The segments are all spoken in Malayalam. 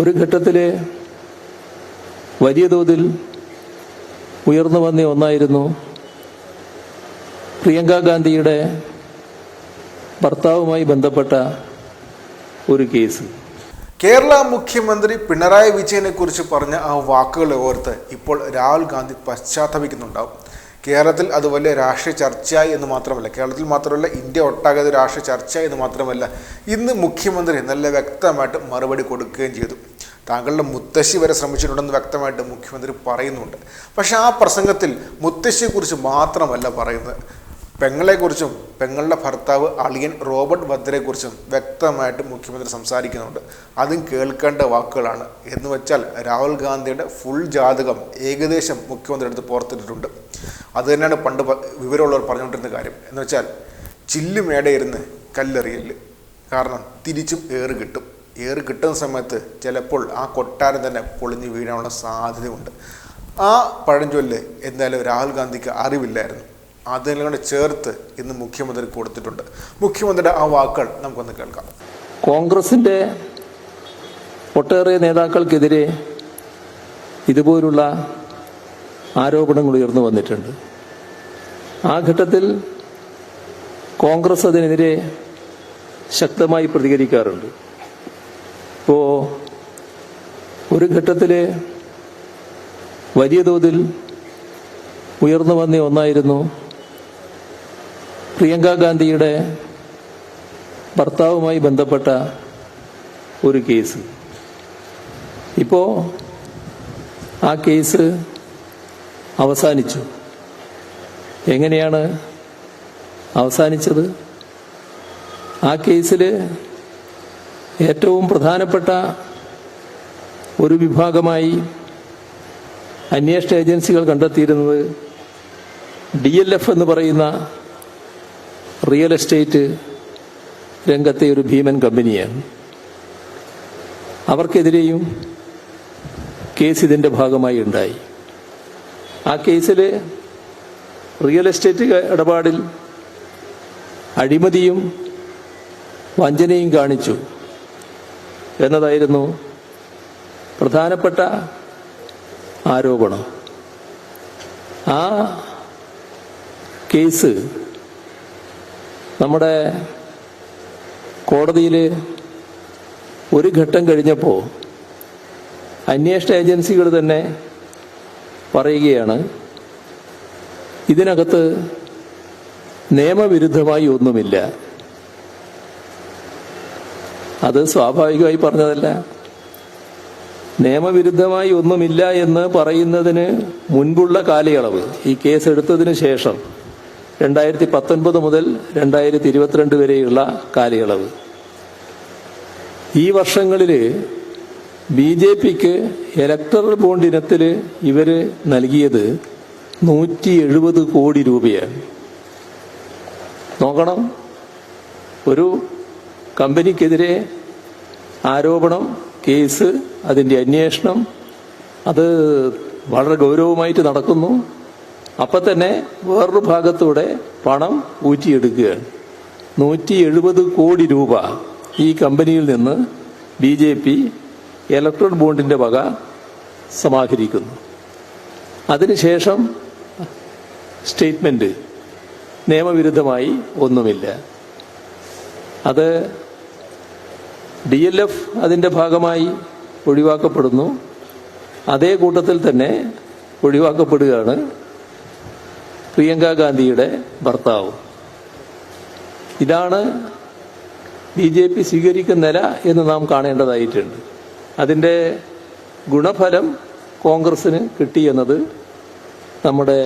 ഒരു ഘട്ടത്തിൽ വലിയ തോതിൽ ഉയർന്നു വന്ന ഒന്നായിരുന്നു പ്രിയങ്ക ഗാന്ധിയുടെ ഭർത്താവുമായി ബന്ധപ്പെട്ട ഒരു കേസ്. കേരള മുഖ്യമന്ത്രി പിണറായി വിജയനെ കുറിച്ച് പറഞ്ഞ ആ വാക്കുകളെ ഓർത്ത് ഇപ്പോൾ രാഹുൽ ഗാന്ധി പശ്ചാത്തപിക്കുന്നുണ്ടാവും. കേരളത്തിൽ അത് വലിയ രാഷ്ട്രീയ ചർച്ചയായി എന്ന് മാത്രമല്ല കേരളത്തിൽ മാത്രമല്ല ഇന്ത്യ ഒട്ടാകെ ഒരു രാഷ്ട്രീയ ചർച്ചയായി എന്ന് മാത്രമല്ല ഇന്ന് മുഖ്യമന്ത്രി നല്ല വ്യക്തമായിട്ട് മറുപടി കൊടുക്കുകയും ചെയ്തു. താങ്കളുടെ മുത്തശ്ശി വരെ ശ്രമിച്ചിട്ടുണ്ടെന്ന് വ്യക്തമായിട്ട് മുഖ്യമന്ത്രി പറയുന്നുണ്ട്. പക്ഷേ ആ പ്രസംഗത്തിൽ മുത്തശ്ശിയെക്കുറിച്ച് മാത്രമല്ല പറയുന്നത്. പെങ്ങളെക്കുറിച്ചും പെങ്ങളുടെ ഭർത്താവ് അളിയൻ റോബർട്ട് വദ്രയെക്കുറിച്ചും വ്യക്തമായിട്ട് മുഖ്യമന്ത്രി സംസാരിക്കുന്നുണ്ട്. അതും കേൾക്കേണ്ട വാക്കുകളാണ്. എന്ന് വെച്ചാൽ രാഹുൽ ഗാന്ധിയുടെ ഫുൾ ജാതകം ഏകദേശം മുഖ്യമന്ത്രി അടുത്ത് പുറത്തിട്ടിട്ടുണ്ട്. അത് തന്നെയാണ് പണ്ട് വിവരമുള്ളവർ പറഞ്ഞുകൊണ്ടിരുന്ന കാര്യം. എന്ന് വെച്ചാൽ ചില്ല് മേടയിരുന്ന് കല്ലെറിയൽ. കാരണം തിരിച്ചും ഏറ് കിട്ടും. ഏറ് കിട്ടുന്ന സമയത്ത് ചിലപ്പോൾ ആ കൊട്ടാരം തന്നെ പൊളിഞ്ഞു വീഴാനുള്ള സാധ്യതയുണ്ട്. ആ പഴഞ്ചൊല്ല് എന്തായാലും രാഹുൽ ഗാന്ധിക്ക് അറിവില്ലായിരുന്നു. കൂടെ ചേർത്ത് ഇന്ന് മുഖ്യമന്ത്രി കൊടുത്തിട്ടുണ്ട്. മുഖ്യമന്ത്രിയുടെ ആ വാക്കുകൾ നമുക്കൊന്ന് കേൾക്കാം. കോൺഗ്രസിന്റെ ഒട്ടേറെ നേതാക്കൾക്കെതിരെ ഇതുപോലുള്ള ആരോപണങ്ങൾ ഉയർന്നു വന്നിട്ടുണ്ട്. ആ ഘട്ടത്തിൽ കോൺഗ്രസ് അതിനെതിരെ ശക്തമായി പ്രതികരിക്കാറുണ്ട്. ഇപ്പോ ഒരു ഘട്ടത്തിൽ വലിയ തോതിൽ ഉയർന്നു വന്ന ഒന്നായിരുന്നു പ്രിയങ്ക ഗാന്ധിയുടെ ഭർത്താവുമായി ബന്ധപ്പെട്ട ഒരു കേസ്. ഇപ്പോൾ ആ കേസ് അവസാനിച്ചു. എങ്ങനെയാണ് അവസാനിച്ചത്? ആ കേസിൽ ഏറ്റവും പ്രധാനപ്പെട്ട ഒരു വിഭാഗമായി അന്വേഷണ ഏജൻസികൾ കണ്ടെത്തിയിരുന്നത് ഡി എൽ എഫ് എന്ന് പറയുന്ന റിയൽ എസ്റ്റേറ്റ് രംഗത്തെ ഒരു ഭീമൻ കമ്പനിയാണ്. അവർക്കെതിരെയും കേസ് ഇതിന്റെ ഭാഗമായി ഉണ്ടായി. ആ കേസിൽ റിയൽ എസ്റ്റേറ്റ് ഇടപാടിൽ അഴിമതിയും വഞ്ചനയും കാണിച്ചു എന്നതായിരുന്നു പ്രധാനപ്പെട്ട ആരോപണം. ആ കേസ് നമ്മുടെ കോടതിയിൽ ഒരു ഘട്ടം കഴിഞ്ഞപ്പോൾ അന്വേഷണ ഏജൻസികൾ തന്നെ പറയുകയാണ് ഇതിനകത്ത് നിയമവിരുദ്ധമായി ഒന്നുമില്ല. അത് സ്വാഭാവികമായി പറഞ്ഞതല്ല. നിയമവിരുദ്ധമായി ഒന്നുമില്ല എന്ന് പറയുന്നതിന് മുൻപുള്ള കാലയളവ് ഈ കേസ് എടുത്തതിന് ശേഷം രണ്ടായിരത്തി പത്തൊൻപത് മുതൽ രണ്ടായിരത്തി ഇരുപത്തിരണ്ട് വരെയുള്ള കാലയളവ്. ഈ വർഷങ്ങളിൽ ബി ജെ പിക്ക് ഇലക്ടറൽ ബോണ്ട് ഇനത്തിൽ ഇവർ നൽകിയത് നൂറ്റി എഴുപത് കോടി രൂപയാണ്. നോക്കണം. ഒരു കമ്പനിക്കെതിരെ ആരോപണം കേസ് അതിന്റെ അന്വേഷണം അത് വളരെ ഗൗരവമായിട്ട് നടക്കുന്നു. അപ്പം തന്നെ വേറൊരു ഭാഗത്തൂടെ പണം ഊറ്റിയെടുക്കുകയാണ് നൂറ്റി എഴുപത് കോടി രൂപ ഈ കമ്പനിയിൽ നിന്ന് ബി ജെ പി ഇലക്ട്രോൺ ബോണ്ടിന്റെ വക സമാഹരിക്കുന്നു. അതിനുശേഷം സ്റ്റേറ്റ്മെന്റ് നിയമവിരുദ്ധമായി ഒന്നുമില്ല. അത് ഡി എൽ എഫ് അതിന്റെ ഭാഗമായി ഒഴിവാക്കപ്പെടുന്നു. അതേ കൂട്ടത്തിൽ തന്നെ ഒഴിവാക്കപ്പെടുകയാണ് പ്രിയങ്ക ഗാന്ധിയുടെ ഭർത്താവ്. ഇതാണ് ബി ജെ പി സ്വീകരിക്കുന്ന നില എന്ന് നാം കാണേണ്ടതായിട്ടുണ്ട്. അതിന്റെ ഗുണഫലം കോൺഗ്രസിന് കിട്ടിയെന്നത് നമ്മുടെ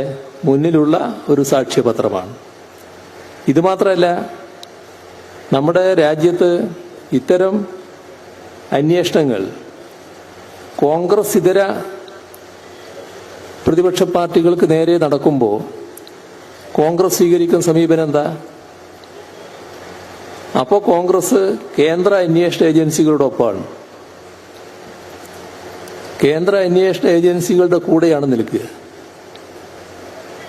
മുന്നിലുള്ള ഒരു സാക്ഷ്യപത്രമാണ്. ഇത് മാത്രമല്ല നമ്മുടെ രാജ്യത്ത് ഇത്തരം അന്വേഷണങ്ങൾ കോൺഗ്രസ് ഇതര പ്രതിപക്ഷ പാർട്ടികൾക്ക് നേരെ നടക്കുമ്പോൾ കോൺഗ്രസ് സ്വീകരിക്കുന്ന സമീപനം എന്താ? അപ്പോൾ കോൺഗ്രസ് കേന്ദ്ര അന്വേഷണ ഏജൻസികളുടെ ഒപ്പമാണ്. കേന്ദ്ര അന്വേഷണ ഏജൻസികളുടെ കൂടെയാണ് നിൽക്കുക.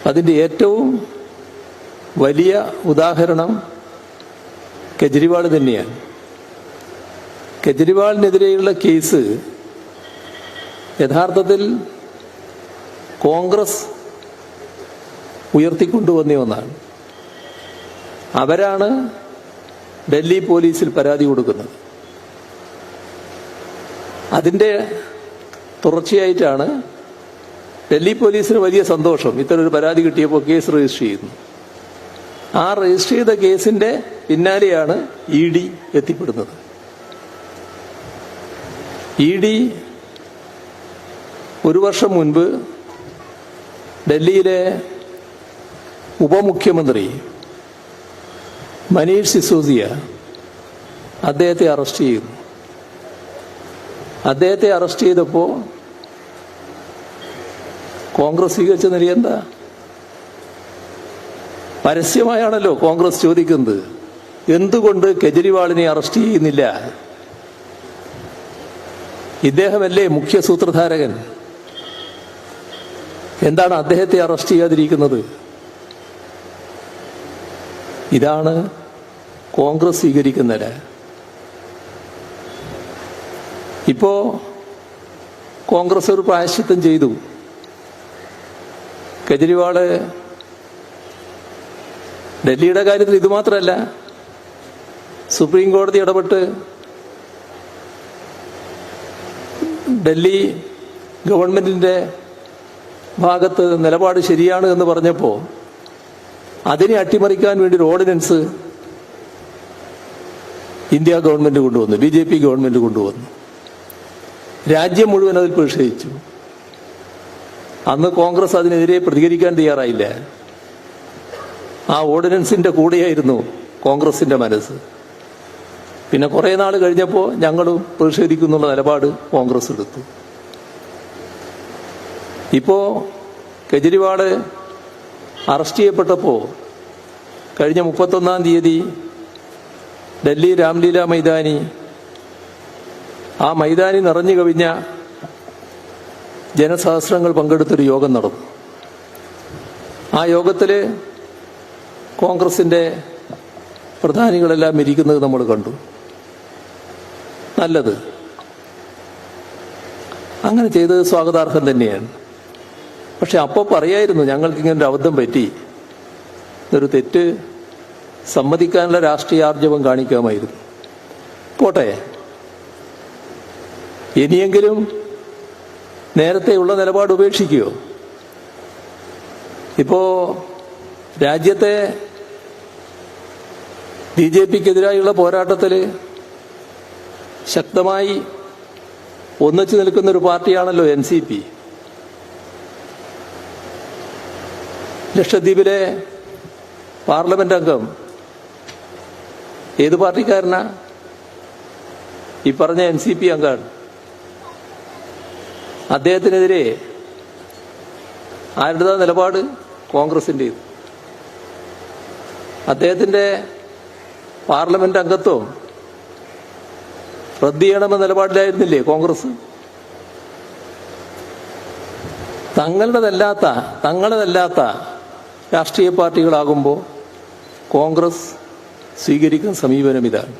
അതിന്റെ ഏറ്റവും വലിയ ഉദാഹരണം കെജ്രിവാൾ തന്നെയാണ്. കെജ്രിവാളിനെതിരെയുള്ള കേസ് യഥാർത്ഥത്തിൽ കോൺഗ്രസ് ഉയർത്തിക്കൊണ്ടുവന്ന ഒന്നാണ്. അവരാണ് ഡൽഹി പോലീസിൽ പരാതി കൊടുക്കുന്നത്. അതിന്റെ തുടർച്ചയായിട്ടാണ് ഡൽഹി പോലീസിന് വലിയ സന്തോഷം. ഇത്തരൊരു പരാതി കിട്ടിയപ്പോൾ കേസ് രജിസ്റ്റർ ചെയ്യുന്നു. ആ രജിസ്റ്റർ ചെയ്ത കേസിന്റെ പിന്നാലെയാണ് ഇ ഡി എത്തിപ്പെടുന്നത്. ഇ ഡി ഒരു വർഷം മുൻപ് ഡൽഹിയിലെ ഉപമുഖ്യമന്ത്രി മനീഷ് സിസോദിയ അദ്ദേഹത്തെ അറസ്റ്റ് ചെയ്യുന്നു. അദ്ദേഹത്തെ അറസ്റ്റ് ചെയ്തപ്പോൾ കോൺഗ്രസ് സ്വീകരിച്ച നില എന്താ? പരസ്യമായാണല്ലോ കോൺഗ്രസ് ചോദിക്കുന്നത്. എന്തുകൊണ്ട് കെജ്രിവാളിനെ അറസ്റ്റ് ചെയ്യുന്നില്ല? ഇദ്ദേഹമല്ലേ മുഖ്യ സൂത്രധാരകൻ? എന്താണ് അദ്ദേഹത്തെ അറസ്റ്റ് ചെയ്യാതിരിക്കുന്നത്? ഇതാണ് കോൺഗ്രസ് സ്വീകരിക്കുന്ന ഇപ്പോ കോൺഗ്രസ് ഒരു പ്രായശ്ചിത്തം ചെയ്തു. കെജ്രിവാൾ ഡൽഹിയുടെ കാര്യത്തിൽ ഇത് മാത്രമല്ല സുപ്രീം കോടതി ഇടപെട്ട് ഡൽഹി ഗവൺമെന്റിന്റെ ഭാഗത്ത് നിലപാട് ശരിയാണ് എന്ന് പറഞ്ഞപ്പോൾ അതിനെ അട്ടിമറിക്കാൻ വേണ്ടി ഒരു ഓർഡിനൻസ് ഇന്ത്യ ഗവൺമെന്റ് കൊണ്ടുവന്നു ബി ജെ പി ഗവൺമെന്റ് കൊണ്ടുവന്നു. രാജ്യം മുഴുവൻ അതിൽ പ്രതിഷേധിച്ചു. അന്ന് കോൺഗ്രസ് അതിനെതിരെ പ്രതികരിക്കാൻ തയ്യാറായില്ല. ആ ഓർഡിനൻസിന്റെ കൂടെയായിരുന്നു കോൺഗ്രസിന്റെ മനസ്സ്. പിന്നെ കുറെ നാൾ കഴിഞ്ഞപ്പോൾ ഞങ്ങളും പ്രതിഷേധിക്കുന്നുള്ള നിലപാട് കോൺഗ്രസ് എടുത്തു. ഇപ്പോ കെജ്രിവാൾ അറസ്റ്റ് ചെയ്യപ്പെട്ടപ്പോൾ കഴിഞ്ഞ മുപ്പത്തൊന്നാം തീയതി ഡൽഹി രാംലീല മൈതാനി ആ മൈതാനി നിറഞ്ഞു കവിഞ്ഞ ജനസഹസ്രങ്ങൾ പങ്കെടുത്തൊരു യോഗം നടന്നു. ആ യോഗത്തിൽ കോൺഗ്രസിന്റെ പ്രധാനികളെല്ലാം ഇരിക്കുന്നത് നമ്മൾ കണ്ടു. നല്ലത്. അങ്ങനെ ചെയ്തത് സ്വാഗതാർഹം തന്നെയാണ്. പക്ഷെ അപ്പോൾ പറയായിരുന്നു ഞങ്ങൾക്ക് ഇങ്ങനെ ഒരു അബദ്ധം പറ്റി. ഒരു തെറ്റ്. സമ്മതിക്കാനുള്ള രാഷ്ട്രീയാർജവം കാണിക്കാമായിരുന്നു. പോട്ടെ. ഇനിയെങ്കിലും നേരത്തെയുള്ള നിലപാട് ഉപേക്ഷിക്കുകയോ ഇപ്പോ രാജ്യത്തെ ബി ജെ പിക്കെതിരായുള്ള പോരാട്ടത്തിൽ ശക്തമായി ഒന്നിച്ചു നിൽക്കുന്ന ഒരു പാർട്ടിയാണല്ലോ എൻ സി പി. ലക്ഷദ്വീപിലെ പാർലമെന്റ് അംഗം ഏത് പാർട്ടിക്കാരനാ? ഈ പറഞ്ഞ എൻ സി പി അംഗമാണ് അദ്ദേഹത്തിനെതിരെ ആരുടേതാ നിലപാട്? കോൺഗ്രസിന്റെ അദ്ദേഹത്തിന്റെ പാർലമെന്റ് അംഗത്വം റദ്ദ് ചെയ്യണമെന്ന നിലപാടിലായിരുന്നില്ലേ കോൺഗ്രസ്? തങ്ങളുടേതല്ലാത്ത തങ്ങളുടേതല്ലാത്ത രാഷ്ട്രീയ പാർട്ടികളാകുമ്പോൾ കോൺഗ്രസ് സ്വീകരിക്കുന്ന സമീപനം ഇതാണ്